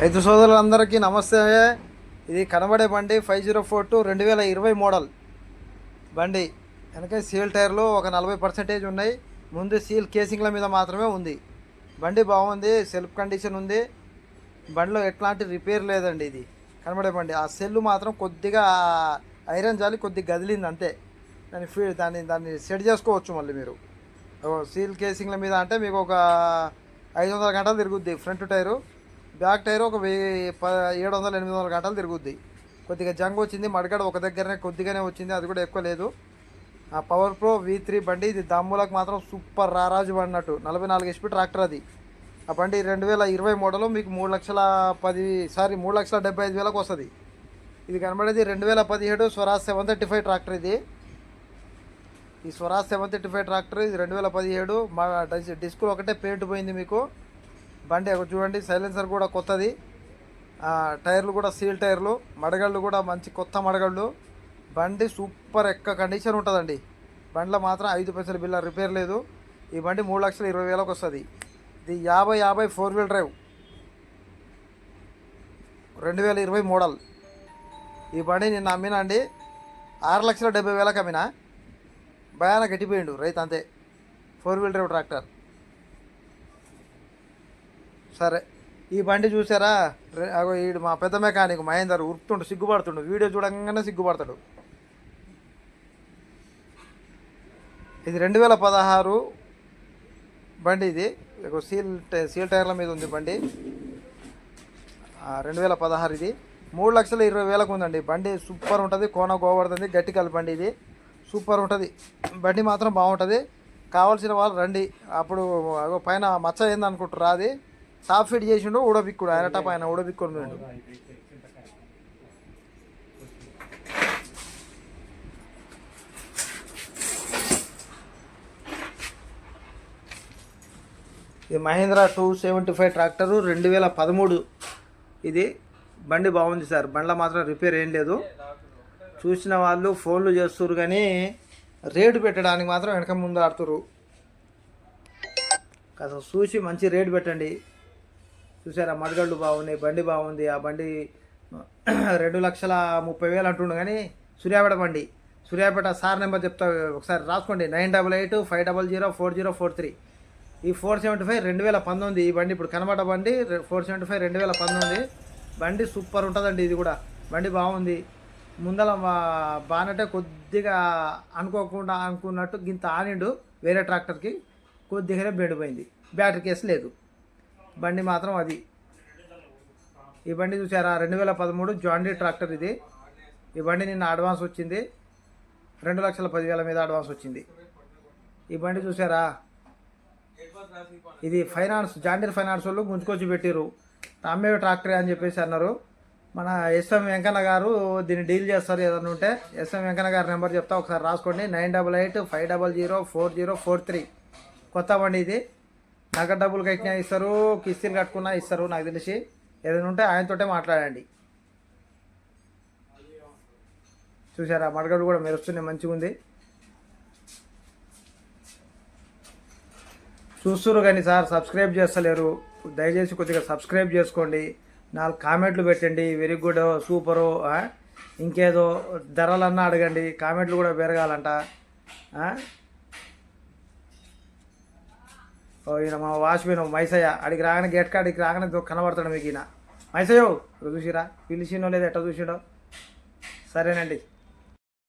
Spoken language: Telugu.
రైతు సోదరులందరికీ నమస్తే. ఇది కనబడే బండి ఫైవ్ జీరో ఫోర్ టూ రెండు వేల ఇరవై మోడల్ బండి. వెనక సీల్ టైర్లు ఒక నలభై పర్సెంటేజ్ ఉన్నాయి. ముందు సీల్ కేసింగ్ల మీద మాత్రమే ఉంది. బండి బాగుంది సెల్ఫ్ కండిషన్ ఉంది. బండిలో ఎట్లాంటి రిపేర్ లేదండి ఇది. కనబడే బండి. ఆ సెల్ మాత్రం కొద్దిగా ఐరన్ జాలి కొద్దిగా గదిలింది అంతే. దాన్ని ఫీ దాన్ని దాన్ని సెట్ చేసుకోవచ్చు మళ్ళీ మీరు. సీల్ కేసింగ్ల మీద అంటే మీకు ఒక ఐదు వందల గంటలు తిరుగుద్ది ఫ్రంట్ టైరు. బ్యాక్ టైర్ ఒక వెయ్యి ప ఏడు వందల ఎనిమిది వందల గంటలు తిరుగుద్ది. కొద్దిగా జంగ్ వచ్చింది మడగడ ఒక దగ్గరనే కొద్దిగానే వచ్చింది అది కూడా ఎక్కువ లేదు. ఆ పవర్ ప్రో వి త్రీ బండి ఇది దమ్ములకు మాత్రం సూపర్ రారాజు బండి అన్నట్టు నలభై నాలుగు ఎస్పీ ట్రాక్టర్ అది. ఆ బండి రెండు వేల ఇరవై మోడల్ మీకు మూడు లక్షల పది సారీ మూడు లక్షల డెబ్బై ఐదు వేలకు వస్తుంది. ఇది కనబడేది రెండు వేల పదిహేడు Swaraj seven thirty five tractor ఇది. ఈ Swaraj seven thirty five tractor ఇది రెండు వేల పదిహేడు మా డిస్ డిస్కులు ఒకటే పెయింట్ పోయింది మీకు. బండి ఒకటి చూడండి సైలెన్సర్ కూడా కొత్తది. టైర్లు కూడా సీల్ టైర్లు మడగళ్ళు కూడా మంచి కొత్త మడగళ్ళు. బండి సూపర్ ఎక్క కండిషన్ ఉంటుందండి. బండిలో మాత్రం ఐదు పైసలు బిల్ల రిపేర్ లేదు. ఈ బండి మూడు లక్షల ఇరవై వేలకు వస్తుంది. ఇది యాభై యాభై ఫోర్ వీల్ డ్రైవ్. రెండు వేల ఇరవై మోడల్. ఈ బండి నిన్న అమ్మినా అండి ఆరు లక్షల డెబ్బై వేలకు అమ్మినా. భయాన గట్టిపోయిండు రైతు అంతే. Four wheel drive tractor. సరే. ఈ బండి చూసారా? అగో ఈడు మా పెద్ద మెకానిక్ మహేందర్ ఉరుకుతుండు సిగ్గుపడుతుండు. వీడియో చూడంగానే సిగ్గుపడతాడు. ఇది రెండు వేల పదహారు బండి ఇది. సీల్ టై- సీల్ టైర్ల మీద ఉంది బండి. రెండు వేల పదహారు ఇది. మూడు లక్షల ఇరవై వేలకు ఉందండి. బండి సూపర్ ఉంటుంది కోన గోబడుతుంది గట్టి కల బండి ఇది. సూపర్ ఉంటుంది. బండి మాత్రం బాగుంటుంది. కావాల్సిన వాళ్ళు రండి. అప్పుడు అగో పైన మచ్చ ఏందనుకుంటారా అది? టాప్ ఫిట్ చేసిండు ఊడబిక్కుడు. ఆయన టప్ ఆయన ఊడబిక్కుడు పోయిండు ఇది Mahindra two seventy five tractor రెండు వేల పదమూడు. ఇది బండి బాగుంది సార్. బండ్ల మాత్రం రిపేర్ ఏం లేదు. చూసిన వాళ్ళు ఫోన్లు చేస్తారు కానీ రేటు పెట్టడానికి మాత్రం వెనక ముందు ఆడుతురు కాస్త చూసి మంచి రేటు పెట్టండి. చూసారా మడగళ్ళు బాగున్నాయి బండి బాగుంది. ఆ బండి రెండు లక్షల ముప్పై వేలు అంటుండు కానీ సూర్యాపేట బండి. సూర్యాపేట సార్ నెంబర్ చెప్తా ఒకసారి రాసుకోండి. Nine double eight five double zero four zero four three. ఈ ఫోర్ సెవెంటీ ఫైవ్ రెండు వేల పంతొమ్మిది ఈ బండి ఇప్పుడు కనబడ బండి ఫోర్ సెవెంటీ ఫైవ్ రెండు వేల పంతొమ్మిది. బండి సూపర్ ఉంటుందండి ఇది కూడా. బండి బాగుంది. ముందల మా- బానటే కొద్దిగా అనుకోకుండా అనుకున్నట్టు గింత ఆనిండు వేరే ట్రాక్టర్కి. కొద్దిగానే బెండిపోయింది బ్యాటరీ కేసు లేదు. బండి మాత్రం అది. ఈ బండి చూసారా? రెండు వేల పదమూడు జాండీ ట్రాక్టర్ ఇది. ఈ బండి నిన్న అడ్వాన్స్ వచ్చింది. రెండు లక్షల పదివేల మీద అడ్వాన్స్ వచ్చింది. ఈ బండి చూసారా? ఇది ఫైనాన్స్ జాండీర్ ఫైనాన్స్ వాళ్ళు గుంజుకొచ్చి పెట్టిరు అమ్మే ట్రాక్టర్ అని చెప్పేసి అన్నారు. మన ఎస్ఎం వెంకన్న గారు దీన్ని డీల్ చేస్తారు ఏదన్నా ఉంటే ఎస్ఎం వెంకన్న గారి నెంబర్ చెప్తా ఒకసారి రాసుకోండి. Nine double eight five double zero four zero four three. కొత్త బండి ఇది. నగదు డబ్బులు కట్టినా ఇస్తారు కిస్తీలు కట్టుకున్నా ఇస్తారు నాకు తెలిసి. ఏదైనా ఉంటే ఆయనతోటే మాట్లాడండి. చూసారా మడగడు కూడా మెరుస్తున్నాయి మంచిగా ఉంది. చూస్తున్నారు కానీ సార్ సబ్స్క్రైబ్ చేస్తలేరు. దయచేసి కొద్దిగా సబ్స్క్రైబ్ చేసుకోండి. నాలుగు కామెంట్లు పెట్టండి. వెరీ గుడ్ సూపరు ఇంకేదో ధరలన్నా అడగండి. కామెంట్లు కూడా పెరగాలంట ఆ? ఓ ఈయన మా వాచ్మెన్ మైసయ్య. అడిగి రాగానే గేట్ కాడికి రాగానే కనబడతాడు మీకు ఈయన. మైసయ్యో చూసిరా? పిలిచినో లేదా ఎట్లా చూసిడో? సరేనండి.